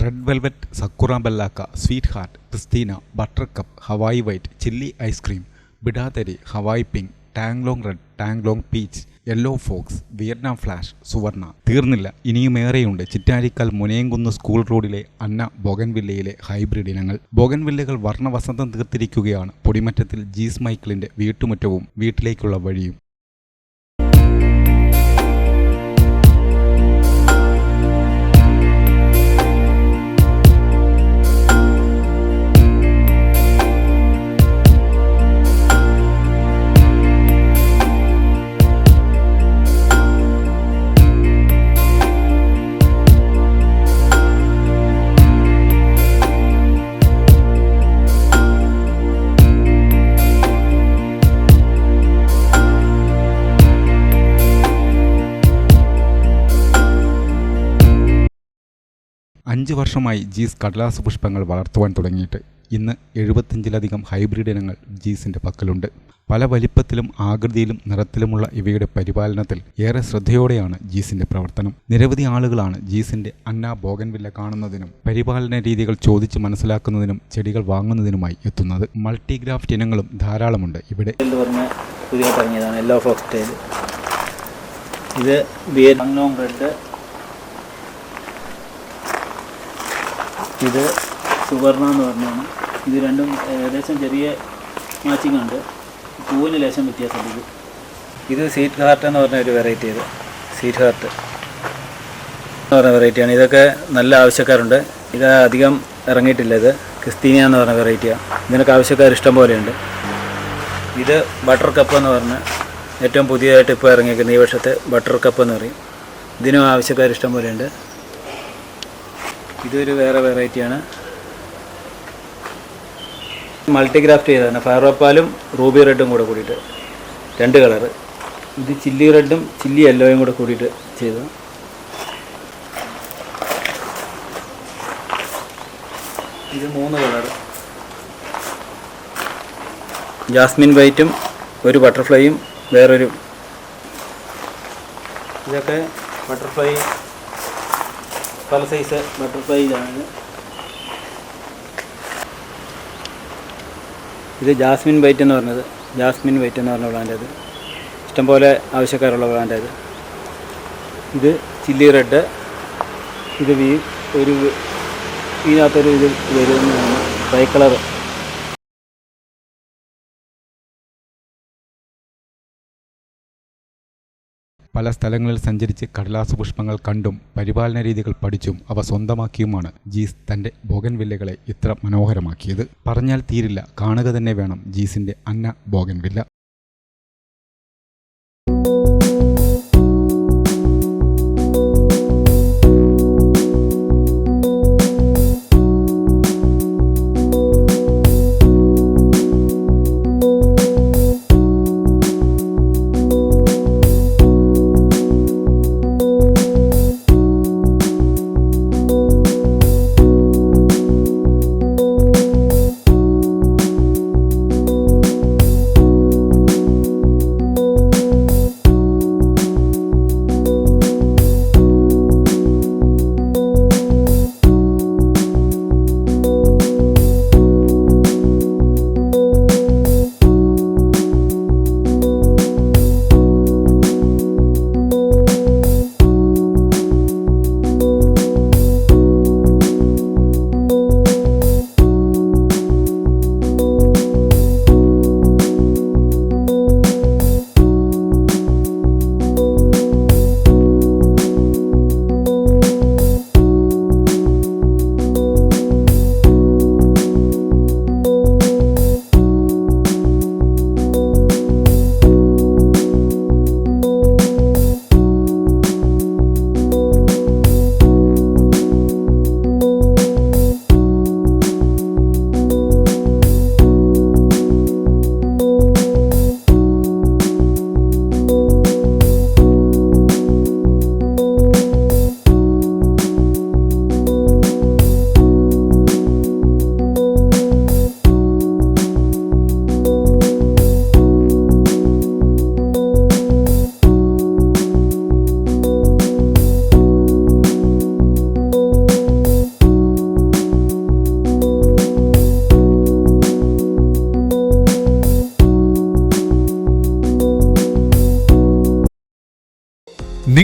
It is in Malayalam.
Red velvet സക്കുറ ബെല്ലാക്ക sweet heart Christina butter cup Hawaii white chilli ice cream ബിഡാതരി Hawaii pink ടാങ്ലോങ് red ടാങ്ലോങ് peach yellow fox Vietnam flash Suvarna തീർന്നില്ല. ഇനിയും ഏറെയുണ്ട്. ചിറ്റാരിക്കൽ മുനയംകുന്ന് സ്കൂൾ റോഡിലെ അന്ന ബൊഗൻവില്ലയിലെ ഹൈബ്രിഡ് ഇനങ്ങൾ. ബൊഗൻവില്ലകൾ വർണവസന്തം തീർത്തിരിക്കുകയാണ്. പൊടിമറ്റത്തിൽ ജീസ് മൈക്കിളിന്റെ വീട്ടുമുറ്റവും വീട്ടിലേക്കുള്ള വഴിയും. അഞ്ച് വർഷമായി ജീസ് കടലാസ് പുഷ്പങ്ങൾ വളർത്തുവാൻ തുടങ്ങിയിട്ട് ഇന്ന് എഴുപത്തഞ്ചിലധികം ഹൈബ്രിഡ് ഇനങ്ങൾ ജീസിന്റെ പക്കലുണ്ട്. പല വലിപ്പത്തിലും ആകൃതിയിലും നിറത്തിലുമുള്ള ഇവയുടെ പരിപാലനത്തിൽ ഏറെ ശ്രദ്ധയോടെയാണ് ജീസിന്റെ പ്രവർത്തനം. നിരവധി ആളുകളാണ് ജീസിന്റെ അന്ന ബോഗൻവില്ല കാണുന്നതിനും പരിപാലന രീതികൾ ചോദിച്ച് മനസ്സിലാക്കുന്നതിനും ചെടികൾ വാങ്ങുന്നതിനുമായി എത്തുന്നത്. മൾട്ടിഗ്രാഫ്റ്റ് ഇനങ്ങളും ധാരാളമുണ്ട് ഇവിടെ. പുതിയ പറഞ്ഞതാണ് യെല്ലോ ഫോക്സ് ഇത് റെഡ് ഇത് സുവർണ എന്ന് പറഞ്ഞാണ്. ഇത് രണ്ടും ഏകദേശം ചെറിയ മാച്ചിങ് ഉണ്ട്. പൂവിന് ലേശം വ്യത്യാസമുണ്ട് ഇത്. ഇത് സീറ്റ് ഹാർട്ട് എന്ന് പറഞ്ഞ ഒരു വെറൈറ്റി ഇത്. സീറ്റ് ഹാർട്ട് എന്ന് പറഞ്ഞ വെറൈറ്റിയാണ് ഇതൊക്കെ നല്ല ആവശ്യക്കാരുണ്ട്. ഇത് അധികം ഇറങ്ങിയിട്ടില്ല ഇത്. ക്രിസ്തീനിയ എന്ന് പറഞ്ഞ വെറൈറ്റിയാണ് ഇതിനൊക്കെ ആവശ്യക്കാർ ഇഷ്ടം പോലെയുണ്ട്. ഇത് ബട്ടർ കപ്പ് എന്ന് പറഞ്ഞ ഏറ്റവും പുതിയതായിട്ട് ഇപ്പോൾ ഇറങ്ങിയിരിക്കുന്ന ഈ വർഷത്തെ ബട്ടർ കപ്പ് എന്ന് പറയും. ഇതിനും ആവശ്യക്കാർ ഇഷ്ടം പോലെയുണ്ട്. ഇതൊരു വേറെ വെറൈറ്റിയാണ് മൾട്ടിഗ്രാഫ്റ്റ് ചെയ്തതാണ് ഫയറോപ്പാലും റൂബി റെഡും കൂടെ കൂടിയിട്ട് രണ്ട് കളറ് ഇത് ചില്ലി റെഡും ചില്ലി യെല്ലോയും കൂടെ കൂടിയിട്ട് ചെയ്തു. ഇത് മൂന്ന് കളറ് ജാസ്മിൻ വൈറ്റും ഒരു ബട്ടർഫ്ലൈയും വേറൊരു ഇതൊക്കെ ബട്ടർഫ്ലൈ പല സൈസ് ബട്ടർഫ്ലൈ ഇതാണ്. ഇത് ജാസ്മിൻ വൈറ്റ് എന്ന് പറഞ്ഞത്. ജാസ്മിൻ വൈറ്റ് എന്ന് പറഞ്ഞ പ്ലാന്റ് അത്. ഇഷ്ടംപോലെ ആവശ്യക്കാരുള്ള പ്ലാന്റ് അത്. ഇത് ചില്ലി റെഡ് ഇത് വീ ഒരു ഇതിനകത്തൊരു ഇത് വരുന്നതാണ്. വൈ കളർ പല സ്ഥലങ്ങളിൽ സഞ്ചരിച്ച് കടലാസ് പുഷ്പങ്ങൾ കണ്ടും പരിപാലന രീതികൾ പഠിച്ചും അവ സ്വന്തമാക്കിയുമാണ് ജീസ് തന്റെ ബോഗൻവില്ലകളെ ഇത്ര മനോഹരമാക്കിയത്. പറഞ്ഞാൽ തീരില്ല കാണുക തന്നെ വേണം ജീസിന്റെ അന്ന ബോഗൻവില്ല.